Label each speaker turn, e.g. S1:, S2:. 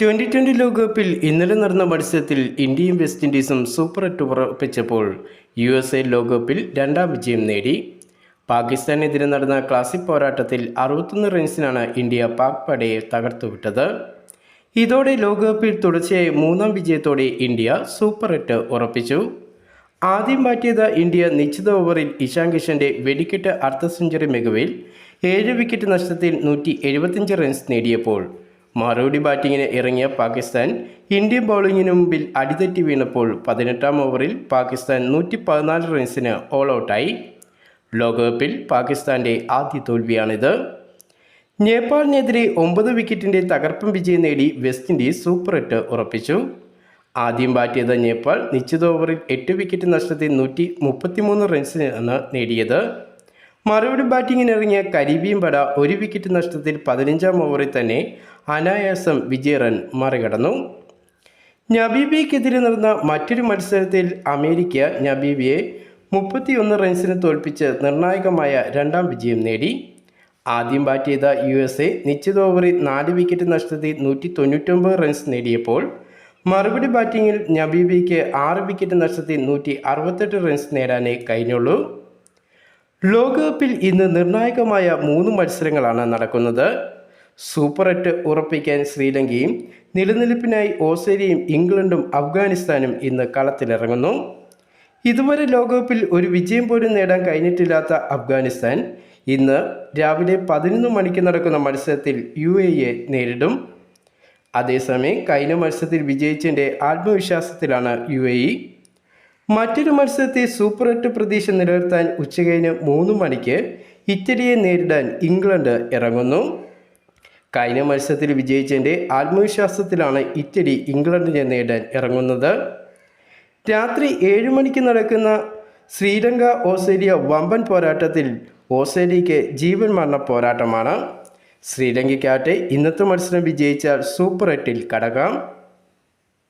S1: Twenty twenty ലോകകപ്പിൽ ഇന്നലെ നടന്ന മത്സരത്തിൽ ഇന്ത്യയും വെസ്റ്റ് ഇൻഡീസും സൂപ്പർ എട്ട് ഉറപ്പിച്ചപ്പോൾ യു എസ് എ ലോകകപ്പിൽ രണ്ടാം വിജയം നേടി. പാകിസ്ഥാനെതിരെ നടന്ന ക്ലാസിക് പോരാട്ടത്തിൽ അറുപത്തൊന്ന് റൺസിനാണ് ഇന്ത്യ പാക് പടയെ തകർത്തുവിട്ടത്. ഇതോടെ ലോകകപ്പിൽ തുടർച്ചയായി മൂന്നാം വിജയത്തോടെ ഇന്ത്യ സൂപ്പർ എട്ട് ഉറപ്പിച്ചു. ആദ്യം മാറ്റിയത് ഇന്ത്യ നിശ്ചിത ഓവറിൽ ഇഷാൻ കിഷന്റെ വെടിക്കെട്ട് അർദ്ധ സെഞ്ചുറി മികവിൽ ഏഴ് വിക്കറ്റ് നഷ്ടത്തിൽ നൂറ്റി റൺസ് നേടിയപ്പോൾ മറുപടി ബാറ്റിങ്ങിന് ഇറങ്ങിയ പാകിസ്ഥാൻ ഇന്ത്യൻ ബൗളിങ്ങിന് മുമ്പിൽ അടിതെറ്റി വീണപ്പോൾ പതിനെട്ടാം ഓവറിൽ പാകിസ്ഥാൻ നൂറ്റി പതിനാല് റൺസിന് ഓൾ ഔട്ടായി ലോകകപ്പിൽ പാകിസ്ഥാന്റെ ആദ്യ തോൽവിയാണിത്. നേപ്പാളിനെതിരെ ഒമ്പത് വിക്കറ്റിന്റെ തകർപ്പൻ വിജയം നേടി വെസ്റ്റ് ഇൻഡീസ് സൂപ്പർ എട്ട് ഉറപ്പിച്ചു. ആദ്യം ബാറ്റ് ചെയ്ത നേപ്പാൾ നിശ്ചിത ഓവറിൽ എട്ട് വിക്കറ്റ് നഷ്ടത്തിൽ നൂറ്റി മുപ്പത്തിമൂന്ന് റൺസിനാണ് നേടിയത്. മറുപടി ബാറ്റിങ്ങിനിറങ്ങിയ കരീബിയൻ പട ഒരു വിക്കറ്റ് നഷ്ടത്തിൽ പതിനഞ്ചാം ഓവറിൽ തന്നെ അനായാസം വിജയ റൺ മറികടന്നു. നബീബിയക്കെതിരെ നടന്ന മറ്റൊരു മത്സരത്തിൽ അമേരിക്ക നബീബിയെ മുപ്പത്തിയൊന്ന് റൺസിന് തോൽപ്പിച്ച് നിർണായകമായ രണ്ടാം വിജയം നേടി. ആദ്യം ബാറ്റ് ചെയ്ത യു എസ് എ നിശ്ചിത ഓവറിൽ നാല് വിക്കറ്റ് നഷ്ടത്തിൽ നൂറ്റി തൊണ്ണൂറ്റൊമ്പത് റൺസ് നേടിയപ്പോൾ മറുപടി ബാറ്റിങ്ങിൽ നബീബിക്ക് ആറ് വിക്കറ്റ് നഷ്ടത്തിൽ നൂറ്റി അറുപത്തെട്ട് റൺസ് നേടാനേ കഴിഞ്ഞുള്ളൂ. ലോകകപ്പിൽ ഇന്ന് നിർണായകമായ മൂന്ന് മത്സരങ്ങളാണ് നടക്കുന്നത്. സൂപ്പർ എട്ട് ഉറപ്പിക്കാൻ ശ്രീലങ്കയും നിലനിൽപ്പിനായി ഓസ്ട്രേലിയയും ഇംഗ്ലണ്ടും അഫ്ഗാനിസ്ഥാനും ഇന്ന് കളത്തിലിറങ്ങുന്നു. ഇതുവരെ ലോകകപ്പിൽ ഒരു വിജയം പോലും നേടാൻ കഴിഞ്ഞിട്ടില്ലാത്ത അഫ്ഗാനിസ്ഥാൻ ഇന്ന് രാവിലെ പതിനൊന്ന് മണിക്ക് നടക്കുന്ന മത്സരത്തിൽ യു എ എ നേരിടും. അതേസമയം കഴിഞ്ഞ മത്സരത്തിൽ വിജയിച്ചതിന്റെ ആത്മവിശ്വാസത്തിലാണ് യു എ ഇ. മറ്റൊരു മത്സരത്തെ സൂപ്പർ എട്ട് പ്രതീക്ഷ നിലനിർത്താൻ ഉച്ചകഴിഞ്ഞ് മൂന്ന് മണിക്ക് ഇറ്റലിയെ നേരിടാൻ ഇംഗ്ലണ്ട് ഇറങ്ങുന്നു. കഴിഞ്ഞ മത്സരത്തിൽ വിജയിച്ചതിന്റെ ആത്മവിശ്വാസത്തിലാണ് ഇറ്റലി ഇംഗ്ലണ്ടിനെ നേടാൻ ഇറങ്ങുന്നത്. രാത്രി ഏഴ് മണിക്ക് നടക്കുന്ന ശ്രീലങ്ക ഓസ്ട്രേലിയ വമ്പൻ പോരാട്ടത്തിൽ ഓസ്ട്രേലിയയ്ക്ക് ജീവൻ മരണ പോരാട്ടമാണ്. ശ്രീലങ്കയ്ക്കാട്ടെ ഇന്നത്തെ മത്സരം വിജയിച്ചാൽ സൂപ്പർ എട്ടിൽ കടക്കാം.